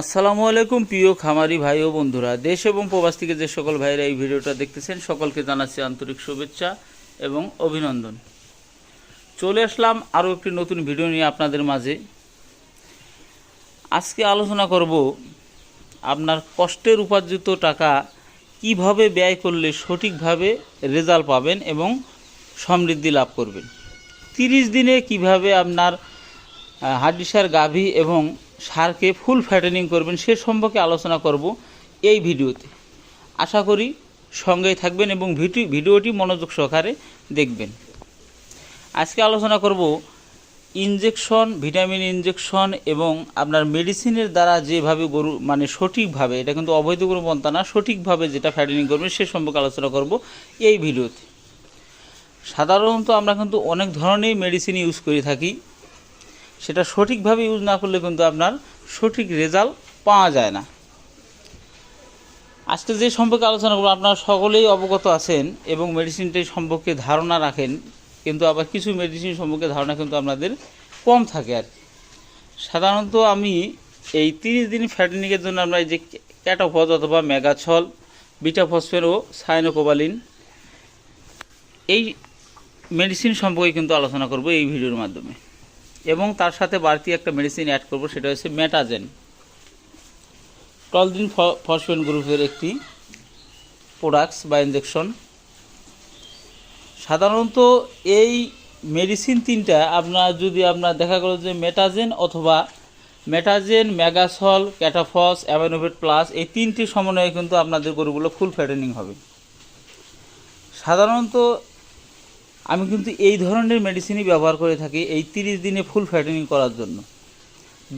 আসসালামু আলাইকুম, প্রিয় খামারি ভাই ও বন্ধুরা। দেশ এবং প্রবাস থেকে যে সকল ভাইরা এই ভিডিওটা দেখতেছেন, সকলকে জানাচ্ছি আন্তরিক শুভেচ্ছা এবং অভিনন্দন। চলে আসলাম আরও একটি নতুন ভিডিও নিয়ে আপনাদের মাঝে। আজকে আলোচনা করব আপনার কষ্টের উপার্জিত টাকা কীভাবে ব্যয় করলে সঠিকভাবে রেজাল্ট পাবেন এবং সমৃদ্ধি লাভ করবেন। তিরিশ দিনে কীভাবে আপনার হাড্ডিসার গাভী এবং সারকে ফুল ফ্যাটেনিং করবেন, সে সম্পর্কে আলোচনা করব এই ভিডিওতে। আশা করি সঙ্গেই থাকবেন এবং ভিডিও ভিডিওটি মনোযোগ সহকারে দেখবেন। আজকে আলোচনা করব ইনজেকশন ভিটামিন ইনজেকশন এবং আপনার মেডিসিনের দ্বারা যেভাবে গরু মানে সঠিকভাবে, এটা কিন্তু অবৈধ কোনো পন্থা না, সঠিকভাবে যেটা ফ্যাটেনিং করবেন সে সম্পর্কে আলোচনা করব এই ভিডিওতে। সাধারণত আমরা কিন্তু অনেক ধরনের মেডিসিন ইউজ করে থাকি। সেটা সঠিকভাবে ইউজ না করলে কিন্তু আপনার সঠিক রেজাল্ট পাওয়া যায় না। আজকে যে সম্পর্কে আলোচনা করব, আপনারা সকলেই অবগত আছেন এবং মেডিসিনটি সম্পর্কে ধারণা রাখেন, কিন্তু আবার কিছু মেডিসিন সম্পর্কে ধারণা কিন্তু আপনাদের কম থাকে আর সাধারণত আমি এই তিরিশ দিন ফ্যাটেনিংয়ের জন্য আমরা এই যে ক্যাটোফজ অথবা মেগাছল বিটাফসফেন ও সাইনোকোবালিন এই মেডিসিন সম্পর্কে কিন্তু আলোচনা করব এই ভিডিওর মাধ্যমে। এবং তার সাথে বাড়তি একটা মেডিসিন অ্যাড করব, সেটা হচ্ছে মেটাজেন টলদিন ফসফেন গ্রুপের একটি প্রোডাক্টস বা ইঞ্জেকশন সাধারণত এই মেডিসিন তিনটা আপনার, যদি আপনার দেখা গেল যে মেটাজেন অথবা মেটাজেন ম্যাগাসল ক্যাটাফস অ্যামাইনোভেট প্লাস এই তিনটি সমন্বয়ে কিন্তু আপনাদের গরুগুলো ফুল ফ্যাটেনিং হবে। সাধারণত আমি কিন্তু এই ধরনের মেডিসিনই ব্যবহার করে থাকি এই তিরিশ দিনে ফুল ফ্যাটেনিং করার জন্য।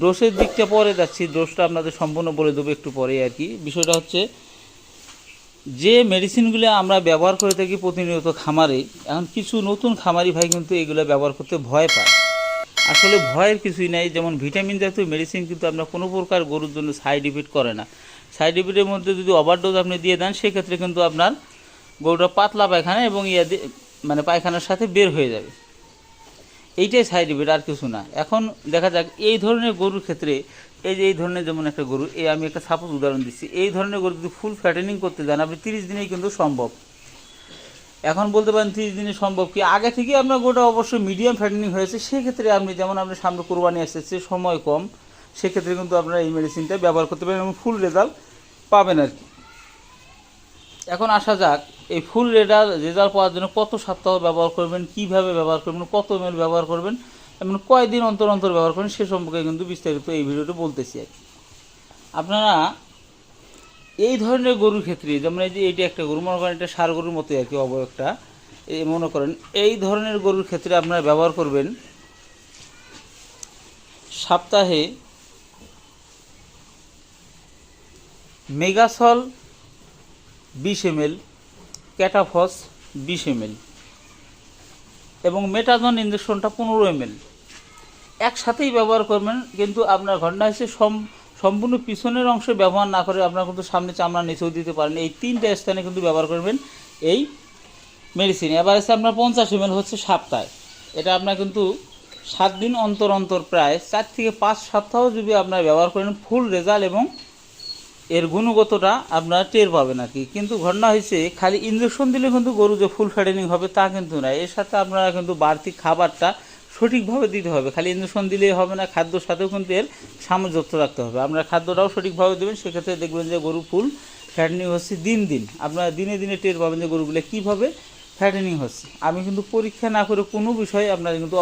ডোসের দিকটা পরে যাচ্ছি ডোসটা আপনাদের সম্পূর্ণ বলে দেবো একটু পরে আর কি। বিষয়টা হচ্ছে, যে মেডিসিনগুলো আমরা ব্যবহার করে থাকি প্রতিনিয়ত খামারে, এখন কিছু নতুন খামারি ভাই কিন্তু এগুলো ব্যবহার করতে ভয় পায়। আসলে ভয়ের কিছুই নাই, যেমন ভিটামিন জাতীয় মেডিসিন কিন্তু আপনার কোনো প্রকার গরুর জন্য সাইড ইফেক্ট করে না। সাইড ইফেক্টের মধ্যে যদি ওভারডোজ আপনি দিয়ে দেন, সেক্ষেত্রে কিন্তু আপনার গরুটা পাতলা পায়খানা এবং ইয়া দিয়ে- মানে পায়খানার সাথে বের হয়ে যাবে। এইটাই সাইড ইফেক্ট আর কিছু না। এখন দেখা যাক, এই ধরনের গরুর ক্ষেত্রে, এই যে এই ধরনের যেমন একটা গরু এই আমি একটা সাপোজ উদাহরণ দিচ্ছি, এই ধরনের গরু যদি ফুল ফ্যাটেনিং করতে যান, আপনি তিরিশ দিনেই কিন্তু সম্ভব। এখন বলতে পারেন তিরিশ দিনে সম্ভব কি? আগে থেকে আপনার গোটা অবশ্যই মিডিয়াম ফ্যাটেনিং হয়েছে, সেক্ষেত্রে আপনি যেমন আপনি সামনে কোরবানি আসতেছে সময় কম, সেক্ষেত্রে কিন্তু আপনারা এই মেডিসিনটা ব্যবহার করতে পারেন এবং ফুল রেজাল্ট পাবেন আর কি। এখন আসা যাক এই ফুল রেজাল্ট রেজাল্ট পাওয়ার জন্য কত সপ্তাহ ব্যবহার করবেন, কীভাবে ব্যবহার করবেন, কত এমএল ব্যবহার করবেন, এবং কয়দিন অন্তর অন্তর ব্যবহার করবেন, সে সম্পর্কে কিন্তু বিস্তারিত এই ভিডিওতে বলতেছি আর আপনারা এই ধরনের গরুর ক্ষেত্রে, যেমন এই যে এইটা একটা গরু, মনে করেন এটা সার গরুর মতোই আর কি অবয়বটা এই মনে করেন এই ধরনের গরুর ক্ষেত্রে আপনারা ব্যবহার করবেন সপ্তাহে মেগাসল বিশ এমএল ক্যাটাফস বিশ এমএল এবং মেটাজন ইঞ্জেকশনটা পনেরো এমএল। একসাথেই ব্যবহার করবেন, কিন্তু আপনার ঘটনা হচ্ছে সম সম্পূর্ণ পিছনের অংশে ব্যবহার না করে আপনার কিন্তু সামনে চামড়া নিচেও দিতে পারেন। এই তিনটা স্থানে কিন্তু ব্যবহার করবেন এই মেডিসিন এবার আছে আপনার পঞ্চাশ এমএল হচ্ছে সপ্তাহে। এটা আপনার কিন্তু সাত দিন অন্তর অন্তর প্রায় চার থেকে পাঁচ সপ্তাহ যদি আপনার ব্যবহার করেন ফুল রেজাল্ট এবং এর গুণগতটা আপনারা টের পাবেন আর কি। কিন্তু ঘটনা হয়েছে খালি ইঞ্জেকশন দিলে কিন্তু গরু যে ফুল ফ্যাটেনিং হবে তা কিন্তু না। এর সাথে আপনারা কিন্তু বাড়তি খাবারটা সঠিকভাবে দিতে হবে। খালি ইঞ্জেকশন দিলেই হবে না, খাদ্যর সাথেও কিন্তু এর সামঞ্জস্য রাখতে হবে। আপনারা খাদ্যটাও সঠিকভাবে দেবেন, সেক্ষেত্রে দেখবেন যে গরু ফুল ফ্যাটেনিং হচ্ছে দিন দিন। আপনারা দিনে দিনে টের পাবেন যে গরুগুলো কীভাবে ফ্যাটেনিং হচ্ছে। আমি কিন্তু পরীক্ষা না করে কোনো বিষয়ে আপনারা কিন্তু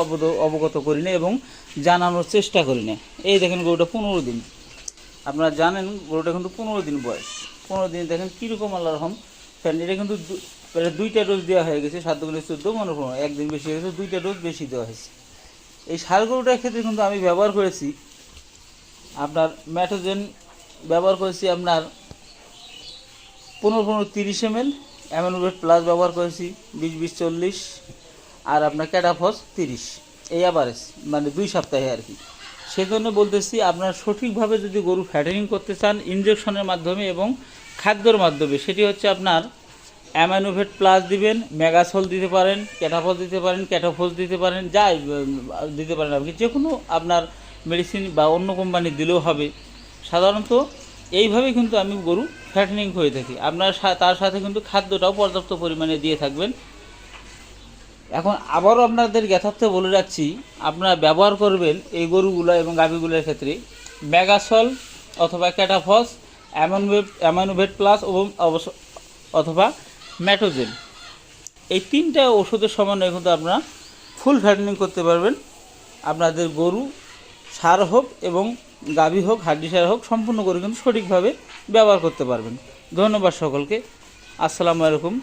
অবগত করি না এবং জানানোর চেষ্টা করি না এই দেখেন গরুটা পনেরো দিন। আপনারা জানেন গরুটা কিন্তু পনেরো দিন বয়স। পনেরো দিন দেখেন কীরকম আল্লাহ ফ্যান এটা কিন্তু প্রায় দুইটা ডোজ দেওয়া হয়ে গেছে, সাত গুণে চোদ্দ মনে পনেরো। একদিন বেশি হয়ে গেছে, দুইটা ডোজ বেশি দেওয়া হয়েছে। এই সার গরুটার ক্ষেত্রে কিন্তু আমি ব্যবহার করেছি। আপনার ম্যাটোজেন ব্যবহার করেছি আপনার পনেরো পনেরো, তিরিশ এম এল অ্যামিনোভেট প্লাস ব্যবহার করেছি, বিশ বিশ, চল্লিশ। আর আপনার ক্যাটাফস তিরিশ। এই অ্যাভারেজ মানে দুই সপ্তাহে আর কি। সেজন্য বলতেছি, আপনার সঠিকভাবে যদি গরু ফ্যাটেনিং করতে চান ইনজেকশনের মাধ্যমে এবং খাদ্যর মাধ্যমে, সেটি হচ্ছে আপনার অ্যামাইনোভেট প্লাস দিবেন, মেগাসল দিতে পারেন, ক্যাটাফল দিতে পারেন ক্যাটাফোস দিতে পারেন যাই দিতে পারেন আপনি, যে কোনো আপনার মেডিসিন বা অন্য কোম্পানি দিলেও হবে। সাধারণত এইভাবে কিন্তু আমি গরু ফ্যাটনিং হয়ে থাকি। আপনার তার সাথে কিন্তু খাদ্যটাও পর্যাপ্ত পরিমাণে দিয়ে থাকবেন। এখন আবারও আপনাদের যথার্থ বলে রাখছি, আপনারা ব্যবহার করবেন এই গরুগুলো এবং গাভীগুলোর ক্ষেত্রে ম্যাগাসল অথবা ক্যাটাফস অ্যামোনভেট অ্যামানোভেট প্লাস অথবা ম্যাটোজেন। এই তিনটা ওষুধের সমন্বয়ে কিন্তু আপনারা ফুল ফ্যাটনিং করতে পারবেন। আপনাদের গরু সার হোক এবং গাভী হোক, হাড্ডি সার হোক, সম্পূর্ণ করে কিন্তু সঠিকভাবে ব্যবহার করতে পারবেন। ধন্যবাদ সকলকে। আসসালামু আলাইকুম।